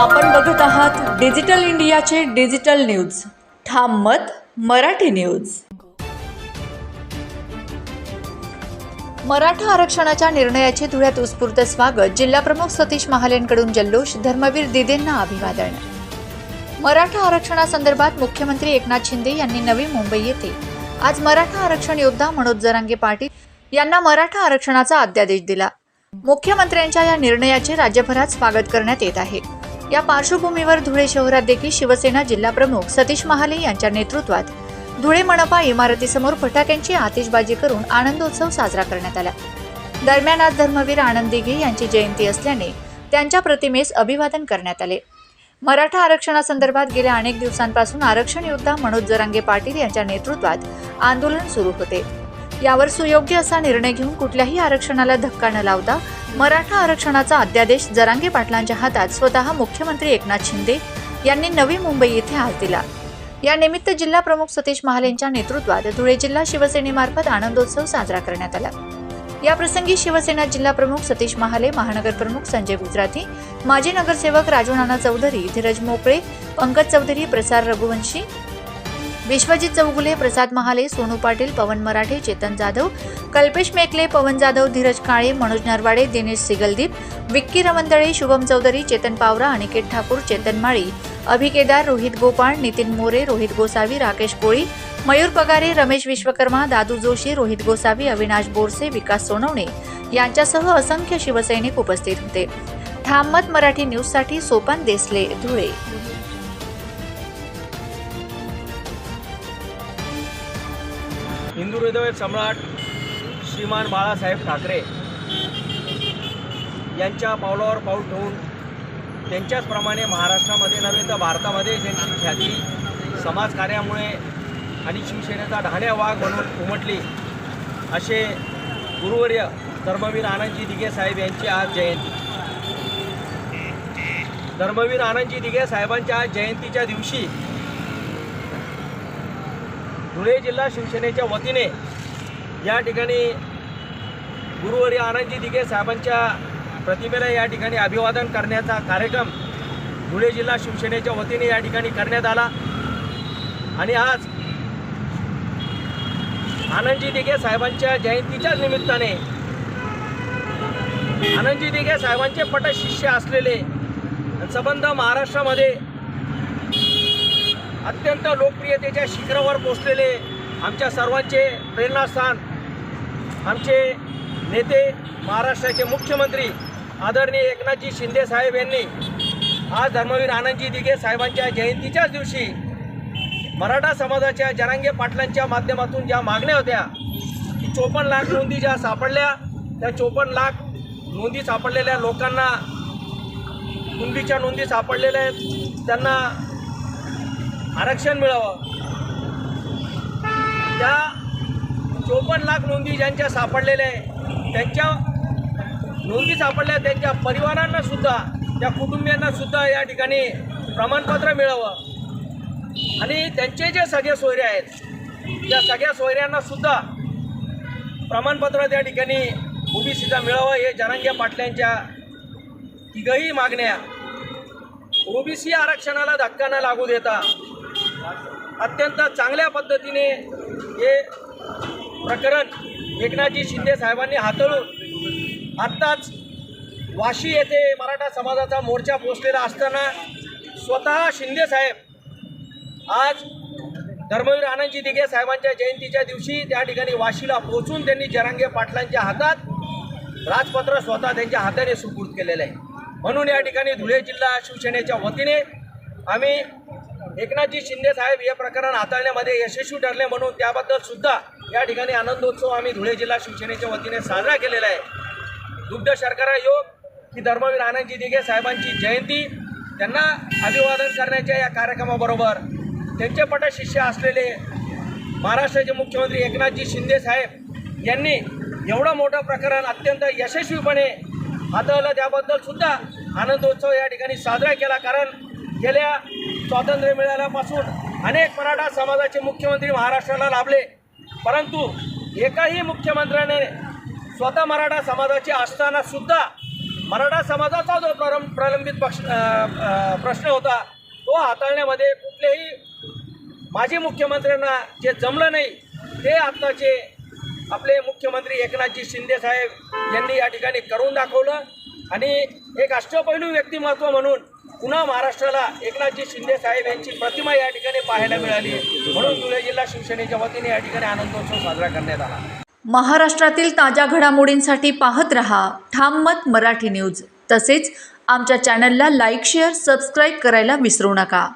आपण बघत आहात डिजिटल इंडियाचे डिजिटल न्यूज. ठाम मत मराठी न्यूज. मराठा आरक्षणाच्या निर्णयाचे धुळ्यात उत्स्फूर्त स्वागत. जिल्हाप्रमुख सतीश महालेंकडून जल्लोष धर्मवीर दिदेंना अभिवादन. मराठा आरक्षणासंदर्भात मुख्यमंत्री एकनाथ शिंदे यांनी नवी मुंबई येथे. आज मराठा आरक्षण योद्धा मनोज जरांगे पाटील यांना मराठा आरक्षणाचा अध्यादेश दिला. मुख्यमंत्र्यांच्या या निर्णयाचे राज्यभरात स्वागत करण्यात येत आहे. या पार्श्वभूमीवर धुळे शहरात देखील शिवसेना जिल्हाप्रमुख सतीश महाले यांच्या नेतृत्वात धुळे मनपा इमारतीसमोर फटाक्यांची आतिषबाजी करून आनंदोत्सव साजरा करण्यात आला. दरम्यान आज धर्मवीर आनंद दिघे यांची जयंती असल्याने त्यांच्या प्रतिमेस अभिवादन करण्यात आले. मराठा आरक्षणासंदर्भात गेल्या अनेक दिवसांपासून आरक्षण योद्धा मनोज जरांगे पाटील यांच्या नेतृत्वात आंदोलन सुरू होते. यावर सुयोग्य असा निर्णय घेऊन कुठल्याही आरक्षणाला धक्का न लावता मराठा आरक्षणाचा अध्यादेश जरांगे पाटलांच्या हातात स्वतः मुख्यमंत्री एकनाथ शिंदे यांनी नवी मुंबई येथे आज दिला. या निमित्त जिल्हा प्रमुख सतीश महाल यांच्या नेतृत्वात धुळे जिल्हा शिवसेनेमार्फत आनंदोत्सव साजरा करण्यात आला. या प्रसंगी शिवसेना जिल्हा प्रमुख सतीश महाले महानगर प्रमुख संजय गुजराती माजी नगरसेवक राजू नाना चौधरी धीरज मोकळे पंकज चौधरी प्रसार रघुवंशी विश्वजित चौगुले प्रसाद महाले सोनू पाटील पवन मराठे चेतन जाधव कल्पेश मेकले पवन जाधव धीरज काळे मनोज नरवाडे दिनेश सिगलदीप विक्की रमंदळे शुभम चौधरी चेतन पावरा अनिकेत ठाकूर चेतन माळी अभिकेदार रोहित गोपाळ नितीन मोरे रोहित गोसावी राकेश कोळी मयूर पगारे रमेश विश्वकर्मा दादू जोशी रोहित गोसावी अविनाश बोरसे विकास सोनवणे यांच्यासह असंख्य शिवसैनिक उपस्थित होते. ठाममत मराठी न्यूजसाठी सोपान देसले धुळे. हिंदू हृदय सम्राट श्रीमान बाळासाहेब ठाकरे यांच्या पावलावर पाऊल ठेवून त्यांच्याचप्रमाणे महाराष्ट्रामध्ये नव्हे तर भारतामध्ये ज्यांची ख्याती समाजकार्यामुळे आणि शिवसेनेचा ढाण्या वाघ म्हणून उमटली असे गुरुवर्य धर्मवीर आनंदजी दिघे साहेब यांची आज जयंती. धर्मवीर आनंदजी दिघे साहेबांच्या आज जयंतीच्या दिवशी धुळे जिल्हा शिवसेनेच्या वतीने या ठिकाणी गुरुवारी आनंदजी दिघे साहेबांच्या प्रतिमेला या ठिकाणी अभिवादन करण्याचा कार्यक्रम धुळे जिल्हा शिवसेनेच्या वतीने या ठिकाणी करण्यात आला. आणि आज आनंदजी दिघे साहेबांच्या जयंतीच्याच निमित्ताने आनंदजी दिघे साहेबांचे पटशिष्य असलेले संबंध महाराष्ट्रामध्ये अत्यंत लोकप्रियतेच्या शिखरावर पोचलेले आमच्या सर्वांचे प्रेरणास्थान आमचे नेते महाराष्ट्राचे मुख्यमंत्री आदरणीय एकनाथजी शिंदे साहेब यांनी आज धर्मवीर आनंदजी दिघे साहेबांच्या जयंतीच्याच दिवशी मराठा समाजाच्या जनांगे पाटलांच्या माध्यमातून ज्या मागण्या होत्या की चोपन्न लाख नोंदी ज्या सापडल्या त्या चोपन्न लाख नोंदी सापडलेल्या लोकांना कुणबीच्या नोंदी सापडलेल्या आहेत त्यांना आरक्षण मिळावं. त्या चोपन्न लाख नोंदी ज्यांच्या सापडलेल्या आहे त्यांच्या नोंदी सापडल्या त्यांच्या परिवारांना सुद्धा त्या कुटुंबियांना सुद्धा या ठिकाणी प्रमाणपत्र मिळावं. आणि त्यांचे जे सगळे सोयरे आहेत त्या सगळ्या सोयऱ्यांना सुद्धा प्रमाणपत्र त्या ठिकाणी ओबीसीचा मिळावं हे जनांगे पाटल्यांच्या तिघही मागण्या. ओबीसी आरक्षणाला धक्का न लागू देता अत्यंत चांगल्या पद्धतीने हे प्रकरण एकनाथजी शिंदे साहेबांनी हाताळून आत्ताच वाशी येथे मराठा समाजाचा मोर्चा पोचलेला असताना स्वतः शिंदे साहेब आज धर्मवीर आनंदजी दिघे साहेबांच्या जयंतीच्या दिवशी त्या ठिकाणी वाशीला पोहोचून त्यांनी जरांगे पाटलांच्या हातात राजपत्र स्वतः त्यांच्या हाताने सुपूर्द केलेलं आहे. म्हणून या ठिकाणी धुळे जिल्हा शिवसेनेच्या वतीने आम्ही एकनाथजी शिंदे साहेब हे प्रकरण हाताळण्यामध्ये यशस्वी ठरले म्हणून त्याबद्दल सुद्धा या ठिकाणी आनंदोत्सव आम्ही धुळे जिल्हा शिवसेनेच्या वतीने साजरा केलेला आहे. दुग्ध शर्करा योग की धर्मवीर आनंदजी दिघे साहेबांची जयंती त्यांना अभिवादन करण्याच्या या कार्यक्रमाबरोबर त्यांचे पटशिष्य असलेले महाराष्ट्राचे मुख्यमंत्री एकनाथजी शिंदे साहेब यांनी एवढं मोठं प्रकरण अत्यंत यशस्वीपणे हाताळलं. त्याबद्दल सुद्धा आनंदोत्सव या ठिकाणी साजरा केला. कारण गेल्या स्वातंत्र्य मिळाल्यापासून अनेक मराठा समाजाचे मुख्यमंत्री महाराष्ट्राला लाभले. परंतु एकाही मुख्यमंत्र्याने स्वतः मराठा समाजाचे असताना सुद्धा मराठा समाजाचा जो प्ररम प्रलंबित पक्ष प्रश्न होता तो हाताळण्यामध्ये कुठलेही माजी मुख्यमंत्र्यांना जे जमलं नाही ते आत्ताचे आपले मुख्यमंत्री एकनाथजी शिंदेसाहेब यांनी या ठिकाणी करून दाखवलं. आणि एक अष्टपैलू व्यक्तिमत्व म्हणून पुन्हा महाराष्ट्राला एकनाथजी शिंदे साहेब यांची प्रतिमा या ठिकाणी पाहायला मिळाली. म्हणून धुळे जिल्हा शिवसेनेच्या वतीने या ठिकाणी आनंदोत्सव साजरा करण्यात आला. महाराष्ट्रातील ताज्या घडामोडींसाठी पाहत रहा ठाम मत मराठी न्यूज. तसेच आमच्या चॅनलला लाईक शेअर सबस्क्राईब करायला विसरू नका.